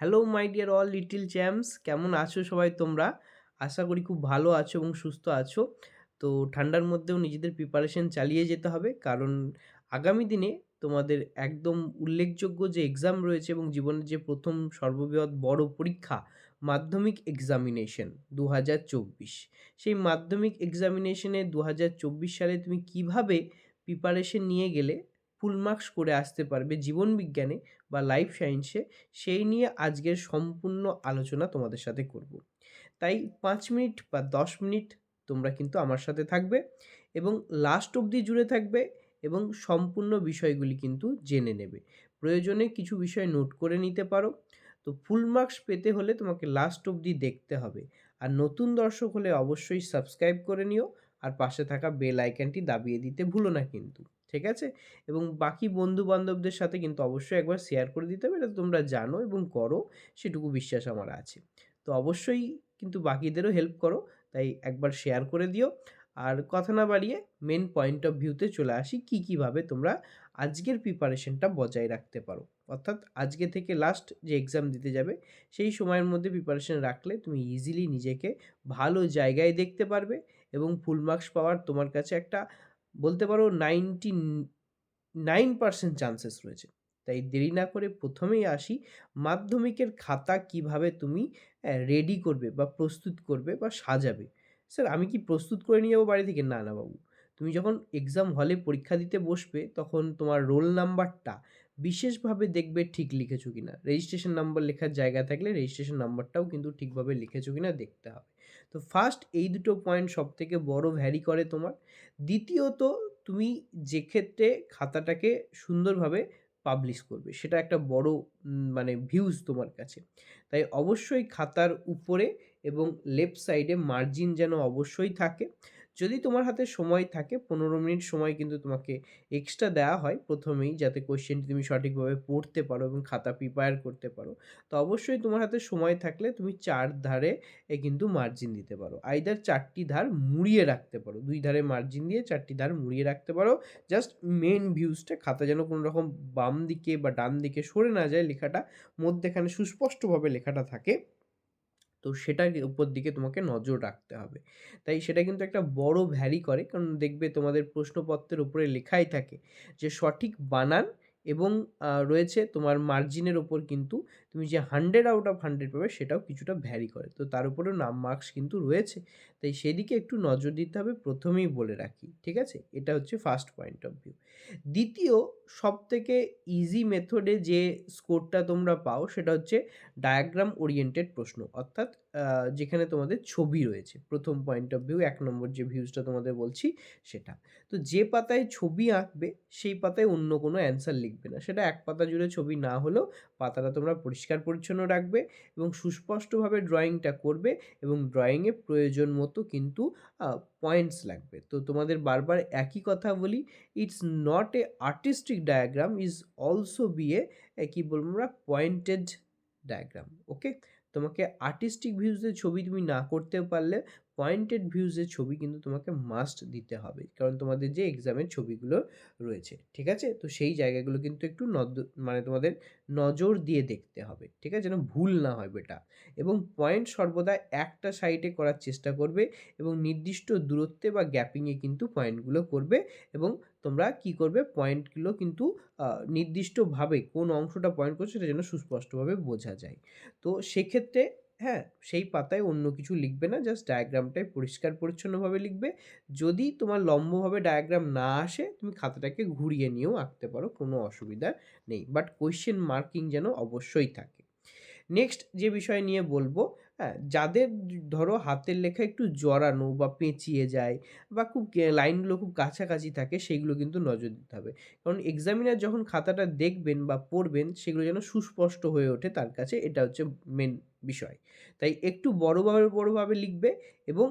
Hello my dear all little champs কেমন আছো সবাই তোমরা? আশা করি খুব ভালো আছো এবং সুস্থ আছো। তো ঠান্ডার মধ্যেও নিজেদের প্রিপারেশন চালিয়ে যেতে হবে। কারণ আগামী দিনে তোমাদের একদম উল্লেখযোগ্য যে এক্সাম রয়েছে এবং জীবনের যে প্রথম সর্ববৃহৎ বড় পরীক্ষা, মাধ্যমিক এক্সামিনেশন দু হাজার চব্বিশ। সেই মাধ্যমিক এক্সামিনেশনে দু হাজার চব্বিশ সালে তুমি কীভাবে প্রিপারেশন নিয়ে গেলে ফুল মার্কস করে আসতে পারবে জীবন বিজ্ঞানে বা লাইফ সায়েন্সে সেই নিয়ে আজকের সম্পূর্ণ আলোচনা তোমাদের সাথে করব। তাই পাঁচ মিনিট বা দশ মিনিট তোমরা কিন্তু আমার সাথে থাকবে এবং লাস্ট অবধি জুড়ে থাকবে এবং সম্পূর্ণ বিষয়গুলি কিন্তু জেনে নেবে। প্রয়োজনে কিছু বিষয় নোট করে নিতে পারো। তো ফুল মার্কস পেতে হলে তোমাকে লাস্ট অবধি দেখতে হবে। আর নতুন দর্শক হলে অবশ্যই সাবস্ক্রাইব করে নিও। আর পাশে থাকা বেল আইকনটি দাবিয়ে দিতে ভুলো না কিন্তু। ঠিক আছে? এবং বাকি বন্ধু বান্ধবদের সাথে কিন্তু অবশ্যই একবার শেয়ার করে দিতে হবে। এটা তোমরা জানো এবং করো, সেটুকু বিশ্বাস আমার আছে। তো অবশ্যই কিন্তু বাকিদেরও হেল্প করো, তাই একবার শেয়ার করে দিও। আর কথা না বাড়িয়ে মেন পয়েন্ট অফ ভিউতে চলে আসি, কী কীভাবে তোমরা আজকের প্রিপারেশনটা বজায় রাখতে পারো। অর্থাৎ আজকে থেকে লাস্ট যে এক্সাম দিতে যাবে, সেই সময়ের মধ্যে প্রিপারেশন রাখলে তুমি ইজিলি নিজেকে ভালো জায়গায় দেখতে পারবে এবং ফুল মার্কস পাওয়ার তোমার কাছে একটা বলতে পারো নাইনটি নাইন পার্সেন্ট চান্সেস রয়েছে। তাই দেরি না করে প্রথমেই আসি মাধ্যমিকের খাতা কীভাবে তুমি রেডি করবে বা প্রস্তুত করবে বা সাজাবে। স্যার, আমি কি প্রস্তুত করে নিয়ে যাব বাড়ি থেকে? না না বাবু। তুমি যখন এক্সাম হলে পরীক্ষা দিতে বসবে, তখন তোমার রোল নাম্বারটা বিশেষভাবে দেখবে ঠিক লিখেছো কিনা। রেজিস্ট্রেশন নাম্বার লেখার জায়গা থাকলে রেজিস্ট্রেশন নাম্বারটাও কিন্তু ঠিকভাবে লিখেছো কিনা দেখতে হবে। তো ফার্স্ট এই দুটো পয়েন্ট সব থেকে বড় ভ্যারি করে তোমার। দ্বিতীয়ত, তুমি যে ক্ষেত্রে খাতাটাকে সুন্দরভাবে পাবলিশ করবে, সেটা একটা বড় মানে ভিউজ তোমার কাছে। তাই অবশ্যই খাতার উপরে এবং লেফট সাইডে মার্জিন যেন অবশ্যই থাকে। যদি তোমার হাতে সময় থাকে, পনেরো মিনিট সময় কিন্তু তোমাকে এক্সট্রা দেওয়া হয় প্রথমেই, যাতে কোয়েশ্চেনটি তুমি সঠিকভাবে পড়তে পারো এবং খাতা প্রিপেয়ার করতে পারো। তো অবশ্যই তোমার হাতে সময় থাকলে তুমি চার ধারে কিন্তু মার্জিন দিতে পারো। আইদার চারটি ধার মুড়িয়ে রাখতে পারো। দুই ধারে মার্জিন দিয়ে চারটি ধার মুড়িয়ে রাখতে পারো। জাস্ট মেন ভিউজটা খাতা যেন কোনো রকম বাম দিকে বা ডান দিকে সরে না যায় লেখাটা, মধ্যেখানে সুস্পষ্টভাবে লেখাটা থাকে। তো সেটার উপর দিকে তোমাকে নজর রাখতে হবে। তাই সেটা কিন্তু একটা বড় ভ্যারি করে। কারণ দেখবে তোমাদের প্রশ্নপত্রের উপরে লেখাই থাকে যে, সঠিক বানান এবং রয়েছে তোমার মার্জিনের ওপর কিন্তু তুমি যে হান্ড্রেড আউট অফ হান্ড্রেড পাবে সেটাও কিছুটা ভ্যারি করে। তো তার উপরেও নাম মার্কস কিন্তু রয়েছে। তাই সেদিকে একটু নজর দিতে হবে। প্রথমেই বলে রাখি, ঠিক আছে? এটা হচ্ছে ফার্স্ট পয়েন্ট অফ ভিউ দ্বিতীয় সব থেকে ইজি মেথডে যে স্কোরটা তোমরা পাও সেটা হচ্ছে ডায়াগ্রাম ওরিয়েন্টেড প্রশ্ন। অর্থাৎ যেখানে তোমাদের ছবি রয়েছে। প্রথম পয়েন্ট অফ ভিউ এক নম্বর যে ভিউজটা তোমাদের বলছি সেটা। তো যে পাতায় ছবি আঁকবে, সেই পাতায় অন্য কোনো অ্যান্সার লিখবে না। সেটা এক পাতা জুড়ে ছবি না হলেও পাতাটা তোমরা পরিষ্কার পরিচ্ছন্ন রাখবে এবং সুস্পষ্টভাবে ড্রয়িংটা করবে এবং ড্রয়িংয়ে প্রয়োজন মতো কিন্তু পয়েন্টস লাগবে। তো তোমাদের বারবার একই কথা বলি it's not a artistic diagram is also be a কী বলব আমরা পয়েন্টেড ডায়াগ্রাম ওকে তোমাকে আর্টিস্টিক ভিউজের ছবি তুমি না করতে পারলে পয়েন্টেড ভিউজের ছবি কিন্তু তোমাকে মাস্ট দিতে হবে। কারণ তোমাদের যে এক্সামের ছবিগুলো রয়েছে, ঠিক আছে? তো সেই জায়গাগুলো কিন্তু একটু নদ মানে তোমাদের নজর দিয়ে দেখতে হবে, ঠিক আছে? যেন ভুল না হয় বেটা। এবং পয়েন্ট সর্বদা একটা সাইডে করার চেষ্টা করবে এবং নির্দিষ্ট দূরত্বে বা গ্যাপিংয়ে কিন্তু পয়েন্টগুলো করবে এবং তোমরা কি করবে? পয়েন্টগুলো কিন্তু নির্দিষ্টভাবে কোন অংশটা পয়েন্ট করছে সেটা যেন সুস্পষ্টভাবে বোঝা যায়। তো সেক্ষেত্রে হ্যাঁ সেই পাতায় অন্য কিছু লিখবে না জাস্ট ডায়াগ্রামটাই পরিষ্কার পরিচ্ছন্নভাবে লিখবে। যদি তোমার লম্বভাবে ডায়াগ্রাম না আসে, তুমি খাতাটাকে ঘুরিয়ে নিয়েও আঁকতে পারো, কোনো অসুবিধা নেই। বাট কোয়েশ্চেন মার্কিং যেন অবশ্যই থাকে। নেক্সট যে বিষয় নিয়ে বলব হ্যাঁ যাদের ধরো হাতের লেখা একটু জড়ানো বা পেঁচিয়ে যায় বা খুব লাইনগুলো খুব কাছাকাছি থাকে সেইগুলো কিন্তু নজর দিতে হবে। কারণ এক্সামিনার যখন খাতাটা দেখবেন বা পড়বেন, সেগুলো যেন সুস্পষ্ট হয়ে ওঠে তার কাছে, এটা হচ্ছে মেন বিষয়। তাই একটু বড়োভাবে বড়োভাবে লিখবে এবং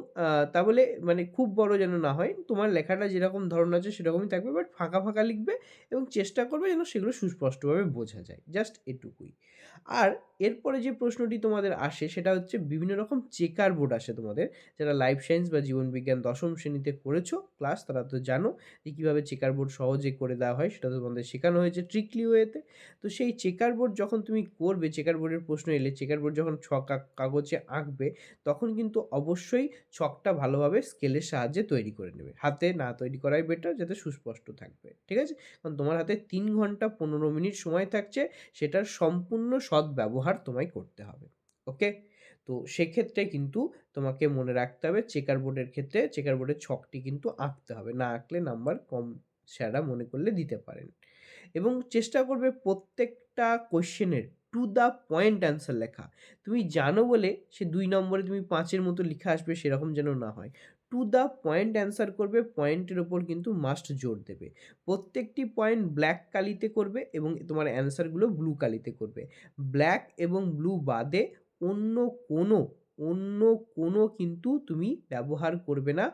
তা বলে মানে খুব বড় যেন না হয়, তোমার লেখাটা যেরকম ধরন আছে সেরকমই থাকবে বাট ফাঁকা ফাঁকা লিখবে এবং চেষ্টা করবে যেন সেগুলো সুস্পষ্টভাবে বোঝা যায় জাস্ট এটুকুই। আর এরপরে যে প্রশ্নটি তোমাদের আসে, সেটা হচ্ছে বিভিন্ন রকম চেকার বোর্ড আসে তোমাদের। যারা লাইফ সায়েন্স বা জীবনবিজ্ঞান দশম শ্রেণীতে করেছ ক্লাস তারা তো জানো যে কীভাবে চেকার বোর্ড সহজে করে দেওয়া হয়, সেটা তোমাদের শেখানো হয়েছে ট্রিকলি ওয়েতে তো। সেই চেকার বোর্ড যখন তুমি করবে, চেকার বোর্ডের প্রশ্ন এলে, চেকার বোর্ড যখন ছক কাগজে আঁকবে, তখন কিন্তু অবশ্যই ছকটা ভালোভাবে স্কেলের সাহায্যে তৈরি করে নেবে। হাতে না তৈরি করাই বেটার যাতে সুস্পষ্ট থাকবে। ঠিক আছে? কারণ তোমার হাতে তিন ঘণ্টা পনেরো মিনিট সময় থাকছে, সেটার সম্পূর্ণ সৎ ব্যবহার তোমায় করতে হবে। ওকে তো সেক্ষেত্রে কিন্তু তোমাকে মনে রাখতে হবে চেকার বোর্ডের ক্ষেত্রে চেকার বোর্ডের ছকটি কিন্তু আঁকতে হবে। না আঁকলে নাম্বার কম স্যাররা মনে করলে দিতে পারেন। এবং চেষ্টা করবে প্রত্যেকটা কোশ্চেনের টু দ্য পয়েন্ট অ্যান্সার লেখা। তুমি জানো বলে সে দুই নম্বরে তুমি পাঁচের মতো লেখা আসবে সেরকম যেন না হয়। টু দ্য পয়েন্ট অ্যান্সার করবে পয়েন্টের ওপর কিন্তু মাস্ট জোর দেবে। প্রত্যেকটি পয়েন্ট ব্ল্যাক কালিতে করবে এবং তোমার অ্যান্সারগুলো ব্লু কালিতে করবে। ব্ল্যাক এবং ব্লু বাদে অন্য কোনো অন্য কোনো কিন্তু তুমি ব্যবহার করবে না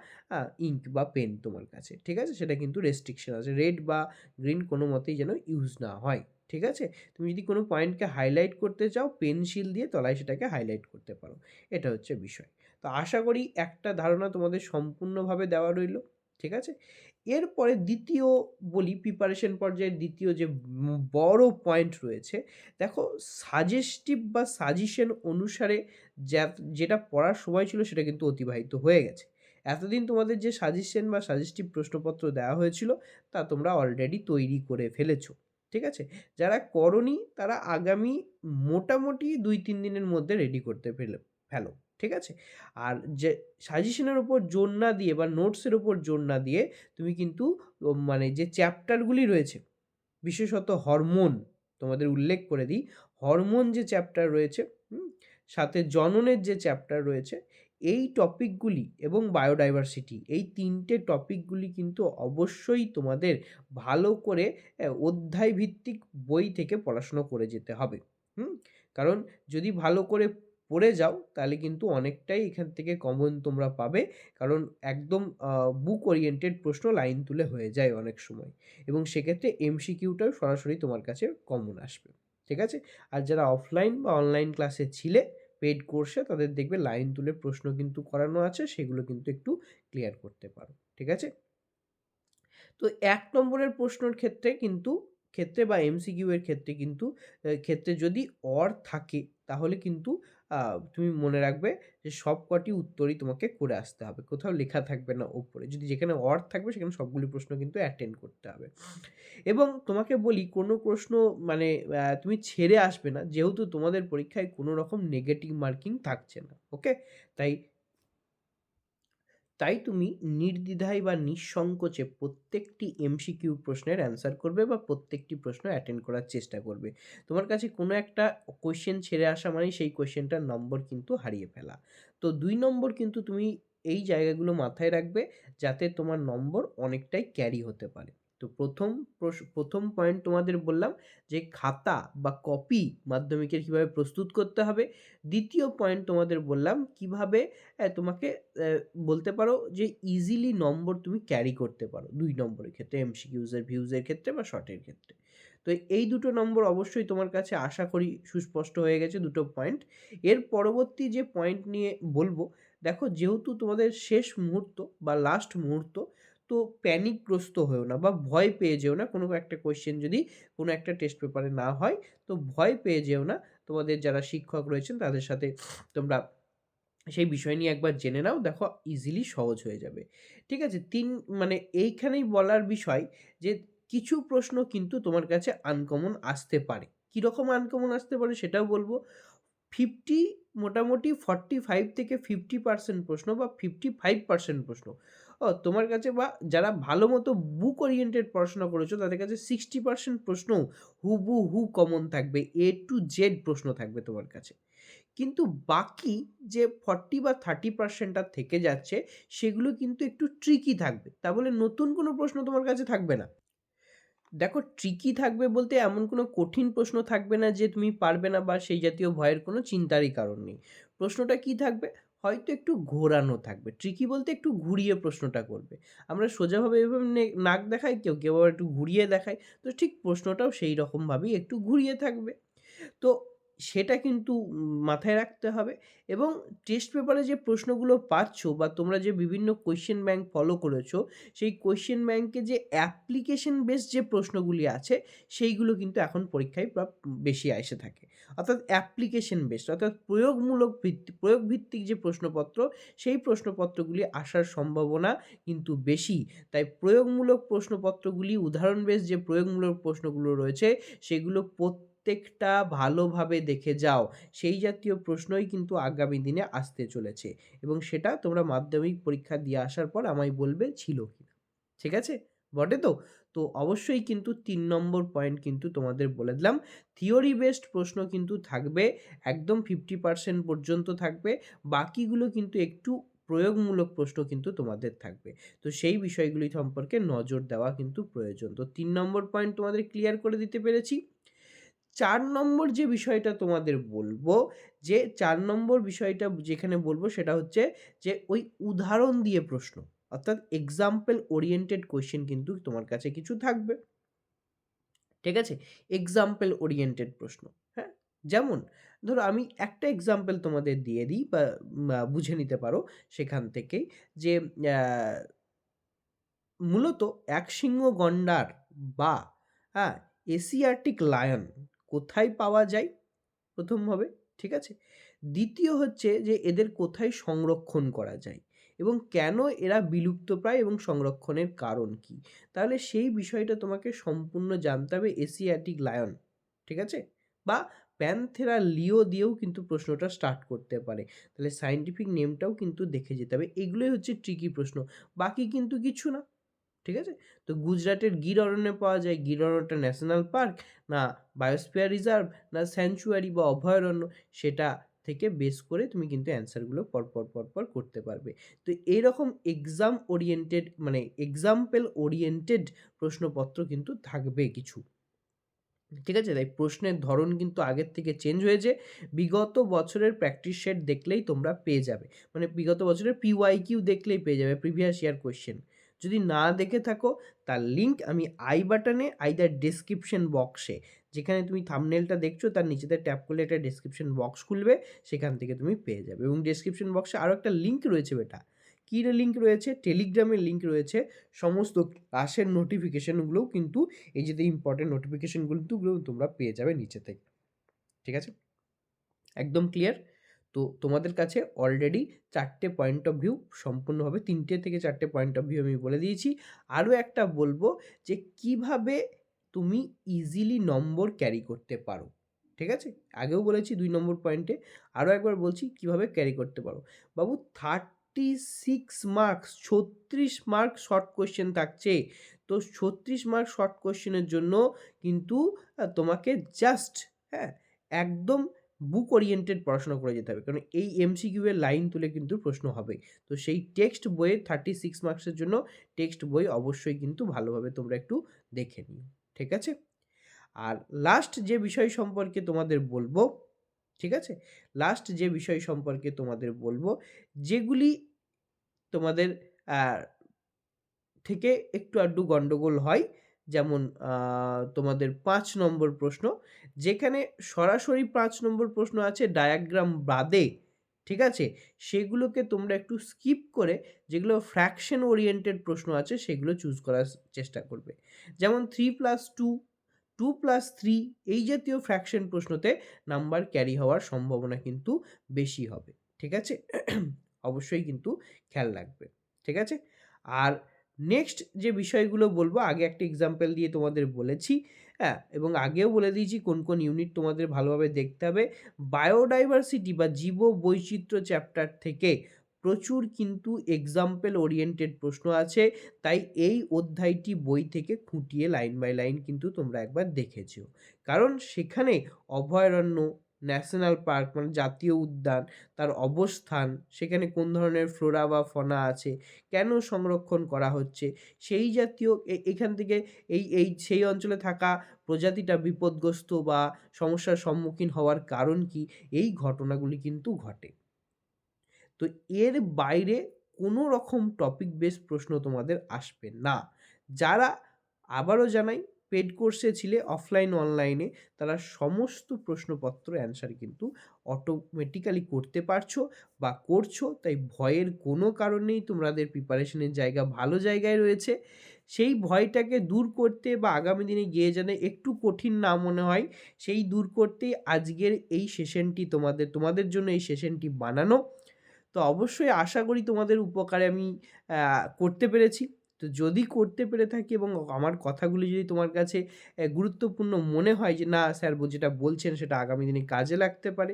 ইঙ্ক বা পেন তোমার কাছে, ঠিক আছে? সেটা কিন্তু রেস্ট্রিকশন আছে। রেড বা গ্রিন কোনো মতেই যেন ইউজ না হয়, ঠিক আছে? তুমি যদি কোনো পয়েন্টকে হাইলাইট করতে চাও পেন্সিল দিয়ে তলায় সেটাকে হাইলাইট করতে পারো, এটা হচ্ছে বিষয়। তো আশা করি একটা ধারণা তোমাদের সম্পূর্ণভাবে দেওয়া রইল। ঠিক আছে? এরপরে দ্বিতীয় বলি প্রিপারেশন পর্যায়ের দ্বিতীয় যে বড় পয়েন্ট রয়েছে, দেখো সাজেস্টিভ বা সাজেশন অনুসারে যা যেটা পড়ার সময় ছিল সেটা কিন্তু অতিবাহিত হয়ে গেছে। এতদিন তোমাদের যে সাজেশন বা সাজেস্টিভ প্রশ্নপত্র দেওয়া হয়েছিল, তা তোমরা অলরেডি তৈরি করে ফেলেছো, ঠিক আছে? যারা করনি, তারা আগামী মোটামুটি দুই তিন দিনের মধ্যে রেডি করতে ফেলো ফেলো। ঠিক আছে? আর যে সাজেশনের ওপর জোর না দিয়ে বা নোটসের ওপর জোর না দিয়ে তুমি কিন্তু মানে যে চ্যাপ্টারগুলি রয়েছে, বিশেষত হরমোন তোমাদের উল্লেখ করে দিই হরমোন যে চ্যাপ্টার রয়েছে সাথে জননের যে চ্যাপ্টার রয়েছে, এই টপিকগুলি এবং বায়োডাইভার্সিটি এই তিনটে টপিকগুলি কিন্তু অবশ্যই তোমাদের ভালো করে অধ্যায়ভিত্তিক বই থেকে পড়াশুনো করে যেতে হবে, হুম? কারণ যদি ভালো করে পড়ে যাও, তাহলে কিন্তু অনেকটাই এখান থেকে কমন তোমরা পাবে। কারণ একদম বুক ওরিয়েন্টেড প্রশ্ন লাইন তুলে হয়ে যায় অনেক সময়। এবং সেক্ষেত্রে এমসিকিউটাও সরাসরি তোমার কাছে কমন আসবে। ঠিক আছে? আর যারা অফলাইন বা অনলাইন ক্লাসে ছিলে পেড কোর্সে তাদের দেখবে লাইন তুলে প্রশ্ন কিন্তু করানো আছে, সেগুলো কিন্তু একটু ক্লিয়ার করতে পারো। ঠিক আছে? তো এক নম্বরের প্রশ্নর ক্ষেত্রে কিন্তু, ক্ষেত্রে বা এমসিকিউ এর ক্ষেত্রে কিন্তু ক্ষেত্রে যদি অর থাকে, তাহলে কিন্তু তুমি মনে রাখবে যে সব কটি উত্তরই তোমাকে করে আসতে হবে। কোথাও লেখা থাকবে না ওপরে। যদি যেখানে অর থাকবে সেখানে সবগুলি প্রশ্ন কিন্তু অ্যাটেন্ড করতে হবে। এবং তোমাকে বলি কোনো প্রশ্ন মানে তুমি ছেড়ে আসবে না। যেহেতু তোমাদের পরীক্ষায় কোনো রকম নেগেটিভ মার্কিং থাকছে না। ওকে তাই তাই তুমি নির্দ্বিধায় বা নিঃসংকোচে প্রত্যেকটি এমসিকিউ প্রশ্নের অ্যান্সার করবে বা প্রত্যেকটি প্রশ্ন অ্যাটেন্ড করার চেষ্টা করবে। তোমার কাছে কোনো একটা কোয়েশ্চেন ছেড়ে আসা মানে সেই কোয়েশ্চেনটার নম্বর কিন্তু হারিয়ে ফেলা। তো দুই নম্বর কিন্তু তুমি এই জায়গাগুলো মাথায় রাখবে যাতে তোমার নম্বর অনেকটাই ক্যারি হতে পারে। তো প্রথম প্রথম পয়েন্ট তোমাদের বললাম যে খাতা বা কপি মাধ্যমিকের কীভাবে প্রস্তুত করতে হবে। দ্বিতীয় পয়েন্ট তোমাদের বললাম কীভাবে তোমাকে বলতে পারো যে ইজিলি নম্বর তুমি ক্যারি করতে পারো। দুই নম্বরের ক্ষেত্রে এমসিকিউজের ভিউজের ক্ষেত্রে বা শর্টের ক্ষেত্রে। তো এই দুটো নম্বর অবশ্যই তোমার কাছে আশা করি সুস্পষ্ট হয়ে গেছে দুটো পয়েন্ট এর পরবর্তী যে পয়েন্ট নিয়ে বলব, দেখো যেহেতু তোমাদের শেষ মুহূর্ত বা লাস্ট মুহূর্ত তো প্যানিকগ্রস্ত হয়েও না বা ভয় পেয়ে যেও না। কোনো একটা কোয়েশ্চেন যদি কোনো একটা টেস্ট পেপারে না হয়, তো ভয় পেয়ে যেও না। তোমাদের যারা শিক্ষক রয়েছেন, তাদের সাথে তোমরা সেই বিষয় নিয়ে একবার জেনে নাও। দেখো ইজিলি সহজ হয়ে যাবে। ঠিক আছে? তিন মানে এইখানেই বলার বিষয় যে, কিছু প্রশ্ন কিন্তু তোমার কাছে আনকমন আসতে পারে। কীরকম আনকমন আসতে পারে সেটাও বলব। ফিফটি মোটামুটি ফর্টি ফাইভ থেকে ফিফটি পার্সেন্ট প্রশ্ন বা ফিফটি ফাইভ পার্সেন্ট প্রশ্ন। ও তোমার কাছে বা যারা ভালো মতো বুক ওরিয়েন্টেড পড়াশোনা করেছ, তাদের কাছে সিক্সটি পার্সেন্ট প্রশ্ন হুবু হু কমন থাকবে এ টু জেড প্রশ্ন থাকবে তোমার কাছে। কিন্তু বাকি যে ফর্টি বা থার্টি পার্সেন্টটা থেকে যাচ্ছে, সেগুলো কিন্তু একটু ট্রিকি থাকবে। তা বলে নতুন কোনো প্রশ্ন তোমার কাছে থাকবে না। দেখো ট্রিকি থাকবে বলতে এমন কোনো কঠিন প্রশ্ন থাকবে না যে তুমি পারবে না বা সেই জাতীয় ভয়ের কোনো চিন্তারই কারণ নেই। প্রশ্নটা কি থাকবে? হয়তো একটু ঘোরানো থাকবে। ট্রিকি বলতে একটু ঘুরিয়ে প্রশ্নটা করবে। আমরা সোজাভাবে এভাবে নাক দেখাই, কেউ কেউ আবার একটু ঘুরিয়ে দেখায়। তো ঠিক প্রশ্নটাও সেই রকমভাবেই একটু ঘুরিয়ে থাকবে। তো সেটা কিন্তু মাথায় রাখতে হবে এবং টেস্ট পেপারে যে প্রশ্নগুলো পাচ্ছ বা তোমরা যে বিভিন্ন কোয়েশ্চেন ব্যাংক ফলো করেছ, সেই কোয়েশ্চেন ব্যাংকে যে অ্যাপ্লিকেশন বেস যে প্রশ্নগুলি আছে, সেইগুলো কিন্তু এখন পরীক্ষায় বেশি এসে থাকে। অর্থাৎ অ্যাপ্লিকেশন বেসড অর্থাৎ প্রয়োগমূলক ভিত্তি প্রয়োগ ভিত্তিক যে প্রশ্নপত্র, সেই প্রশ্নপত্রগুলি আসার সম্ভাবনা কিন্তু বেশি। তাই প্রয়োগমূলক প্রশ্নপত্রগুলি উদাহরণ বেস যে প্রয়োগমূলক প্রশ্নগুলো রয়েছে, সেগুলো প্রত্যেকটা ভালোভাবে দেখে যাও। সেই জাতীয় প্রশ্নই কিন্তু আগামী দিনে আসতে চলেছে এবং সেটা তোমরা মাধ্যমিক পরীক্ষা দিয়ে আসার পর আমায় বলবে ছিল কিনা। ঠিক আছে? বটে তো? তো অবশ্যই কিন্তু তিন নম্বর পয়েন্ট কিন্তু তোমাদের বলে দিলাম। থিওরি বেসড প্রশ্ন কিন্তু থাকবে, একদম 50% পর্যন্ত থাকবে। বাকিগুলো কিন্তু একটু প্রয়োগমূলক প্রশ্ন কিন্তু তোমাদের থাকবে। তো সেই বিষয়গুলি সম্পর্কে নজর দেওয়া কিন্তু প্রয়োজন। তো তিন নম্বর পয়েন্ট তোমাদের ক্লিয়ার করে দিতে পেরেছি। ৪ নম্বর যে বিষয়টা তোমাদের বলব, যে চার নম্বর বিষয়টা যেখানে বলব সেটা হচ্ছে যে ওই উদাহরণ দিয়ে প্রশ্ন। অর্থাৎ এক্সাম্পল ওরিয়েন্টেড কোয়েশ্চেন কিন্তু তোমার কাছে কিছু থাকবে। ঠিক আছে? এক্সাম্পল ওরিয়েন্টেড প্রশ্ন। হ্যাঁ? যেমন ধরো আমি একটা এক্সাম্পল তোমাদের দিয়ে দিই বা বুঝে নিতে পারো সেখান থেকেই যে মূলত এক সিংহ গন্ডার বা হ্যাঁ, এশিয়াটিক লায়ন কোথায় পাওয়া যায়? ১ম ভাবে, ঠিক আছে? দ্বিতীয় হচ্ছে যে এদের কোথায় সংরক্ষণ করা যায় এবং কেন এরা বিলুপ্তপ্রায় এবং সংরক্ষণের কারণ কী? তাহলে সেই বিষয়টা তোমাকে সম্পূর্ণ জানতে হবে এশিয়াটিক লায়ন। ঠিক আছে? বা প্যানথেরা লিও দিয়েও কিন্তু প্রশ্নটা স্টার্ট করতে পারে। তাহলে সায়েন্টিফিক নেমটাও কিন্তু দেখে যেতে হবে। এগুলোই হচ্ছে ট্রিকি প্রশ্ন। বাকি কিন্তু কিছু না। ঠিক আছে? তো গুজরাটের গির অরণ্যে পাওয়া যায়। গির অরণ্যটা ন্যাশনাল পার্ক, না বায়োস্ফিয়ার রিজার্ভ, না স্যাংচুয়ারি বা অভয়ারণ্য, সেটা থেকে বেস করে তুমি কিন্তু অ্যান্সারগুলো পরপর, পরপর করতে পারবে। তো এরকম এক্সাম ওরিয়েন্টেড মানে এক্সাম্পল ওরিয়েন্টেড প্রশ্নপত্র কিন্তু থাকবে কিছু। ঠিক আছে? তাই প্রশ্নের ধরন কিন্তু আগের থেকে চেঞ্জ হয়েছে। বিগত বছরের প্র্যাকটিস সেট দেখলেই তোমরা পেয়ে যাবে। মানে বিগত বছরের পিওয়াই কিউ দেখলেই পেয়ে যাবে প্রিভিয়াস ইয়ার কোয়েশ্চেন। যদি না দেখে থাকো, তার লিঙ্ক আমি আই বাটনে আইদার ডেসক্রিপশন বক্সে যেখানে তুমি থামনেলটা দেখছ, তার নিচেতে ট্যাপ করলে একটা ডেসক্রিপশন বক্স খুলবে, সেখান থেকে তুমি পেয়ে যাবে। এবং ডেসক্রিপশন বক্সে আরও একটা লিঙ্ক রয়েছে বেটা। কী লিঙ্ক রয়েছে? টেলিগ্রামের লিঙ্ক রয়েছে। সমস্ত ক্লাসের নোটিফিকেশানগুলোও কিন্তু, এই যে ইম্পর্টেন্ট নোটিফিকেশানগুলো তোমরা পেয়ে যাবে নিচে থেকে। ঠিক আছে? একদম ক্লিয়ার তো তোমাদের কাছে অলরেডি চারটে পয়েন্ট অফ ভিউ সম্পূর্ণভাবে, তিনটে থেকে চারটে পয়েন্ট অফ ভিউ আমি বলে দিয়েছি। আরও একটা বলব যে কীভাবে তুমি ইজিলি নম্বর ক্যারি করতে পারো, ঠিক আছে? আগেও বলেছি দুই নম্বর পয়েন্টে আরও একবার বলছি কীভাবে ক্যারি করতে পারো। বাবু থার্টি সিক্স মার্কস ছত্রিশ মার্ক শর্ট কোয়েশ্চেন থাকছে। তো ছত্রিশ মার্ক শর্ট কোয়েশ্চেনের জন্য কিন্তু তোমাকে জাস্ট হ্যাঁ একদম বুক ওরিয়েন্টেড পড়াশোনা করে যেতে হবে। কারণ এই এমসিকিউ এর লাইন তুলে কিন্তু প্রশ্ন হবে। তো সেই টেক্সট বইয়ে থার্টি সিক্স মার্কসের জন্য টেক্সট বই অবশ্যই কিন্তু ভালোভাবে তোমরা একটু দেখে নিও। ঠিক আছে? আর লাস্ট যে বিষয় সম্পর্কে তোমাদের বলব, ঠিক আছে? লাস্ট যে বিষয় সম্পর্কে তোমাদের বলব, যেগুলি তোমাদের থেকে একটু আড্ডু গণ্ডগোল হয় যেমন তোমাদের পাঁচ নম্বর প্রশ্ন, যেখানে সরাসরি পাঁচ নম্বর প্রশ্ন আছে ডায়াগ্রাম বাদে, ঠিক আছে? সেগুলোকে তোমরা একটু স্কিপ করে যেগুলো ফ্র্যাকশন ওরিয়েন্টেড প্রশ্ন আছে সেগুলো চুজ করার চেষ্টা করবে। যেমন, three plus two two plus three এই জাতীয় ফ্র্যাকশন প্রশ্নতে নাম্বার ক্যারি হওয়ার সম্ভাবনা কিন্তু বেশি হবে, ঠিক আছে? অবশ্যই কিন্তু খেয়াল রাখবে, ঠিক আছে? আর নেক্সট যে বিষয়গুলো বলব, আগে একটা এক্সাম্পল দিয়ে তোমাদের বলেছি হ্যাঁ? এবং আগেও বলে দিয়েছি কোন কোন ইউনিট তোমাদের ভালোভাবে দেখতে হবে। বায়োডাইভার্সিটি বা জীব বৈচিত্র্য চ্যাপ্টার থেকে প্রচুর কিন্তু এক্সাম্পল ওরিয়েন্টেড প্রশ্ন আছে। তাই এই অধ্যায়টি বই থেকে খুঁটিয়ে লাইন বাই লাইন কিন্তু তোমরা একবার দেখেছ। কারণ সেখানে অভয়ারণ্য ন্যাশনাল পার্ক মানে জাতীয় উদ্যান, তার অবস্থান, সেখানে কোন ধরনের ফ্লোরা বা ফনা আছে, কেন সংরক্ষণ করা হচ্ছে, সেই জাতীয় এখান থেকে এই এই, সেই অঞ্চলে থাকা প্রজাতিটা বিপদগ্রস্ত বা সমস্যার সম্মুখীন হওয়ার কারণ কি, এই ঘটনাগুলি কিন্তু ঘটে। তো এর বাইরে কোনো রকম টপিক বেস প্রশ্ন তোমাদের আসবে না। যারা আবারও জানাই পেড কোর্সে ছিলে অফলাইন, অনলাইনে তারা সমস্ত প্রশ্নপত্র, অ্যান্সার কিন্তু অটোমেটিক্যালি করতে পারছ বা করছ। তাই ভয়ের কোনো কারণেই তোমাদের প্রিপারেশনের জায়গা ভালো জায়গায় রয়েছে। সেই ভয়টাকে দূর করতে বা আগামী দিনে গিয়ে যেন একটু কঠিন না মনে হয়, সেই দূর করতেই আজকের এই সেশনটি তোমাদের তোমাদের জন্য এই সেশনটি বানানো। তো অবশ্যই আশা করি তোমাদের উপকারে আমি করতে পেরেছি। তো যদি করতে পেরে থাকি এবং আমার কথাগুলি যদি তোমার কাছে গুরুত্বপূর্ণ মনে হয় যে, না স্যার যেটা বলছেন সেটা আগামী দিনে কাজে লাগতে পারে,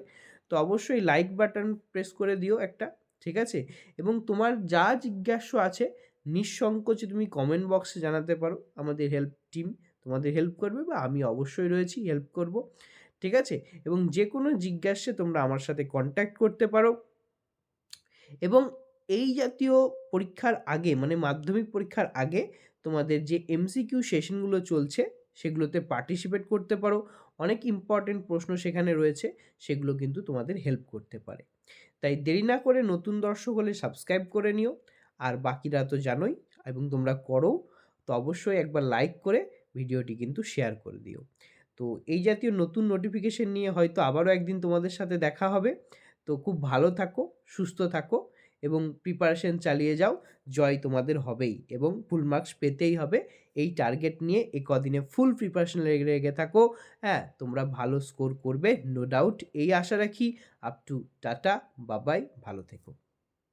তো অবশ্যই লাইক বাটন প্রেস করে দিও একটা, ঠিক আছে? এবং তোমার যা জিজ্ঞাসা আছে, নিঃসংকোচে তুমি কমেন্ট বক্সে জানাতে পারো, আমাদের হেল্প টিম তোমাদের হেল্প করবে বা আমি অবশ্যই রয়েছি হেল্প করব, ঠিক আছে? এবং যে কোনো জিজ্ঞাসে তোমরা আমার সাথে কন্ট্যাক্ট করতে পারো। এবং এই জাতীয় পরীক্ষার আগে মানে মাধ্যমিক পরীক্ষার আগে তোমাদের যে এমসিকিউ সেশনগুলো চলছে, সেগুলোতে পার্টিসিপেট করতে পারো। অনেক ইম্পর্টেন্ট প্রশ্ন সেখানে রয়েছে, সেগুলো কিন্তু তোমাদের হেল্প করতে পারে। তাই দেরি না করে নতুন দর্শক হলে সাবস্ক্রাইব করে নিও। আর বাকিরা তো জানোই এবং তোমরা করো, তো অবশ্যই একবার লাইক করে ভিডিওটি কিন্তু শেয়ার করে দিও। তো এই জাতীয় নতুন নোটিফিকেশন নিয়ে হয়তো আবারও একদিন তোমাদের সাথে দেখা হবে। তো খুব ভালো থাকো, সুস্থ থাকো। এবং প্রিপারেশন চালিয়ে যাও, জয় তোমাদের হবেই এবং ফুল মার্কস পেতেই হবে। এই টার্গেট নিয়ে এ কদিনে ফুল প্রিপারেশন লেগে থাকো। হ্যাঁ তোমরা ভালো স্কোর করবে নো ডাউট এই আশা রাখি। আপ টু টাটা বাবাই ভালো থেকো।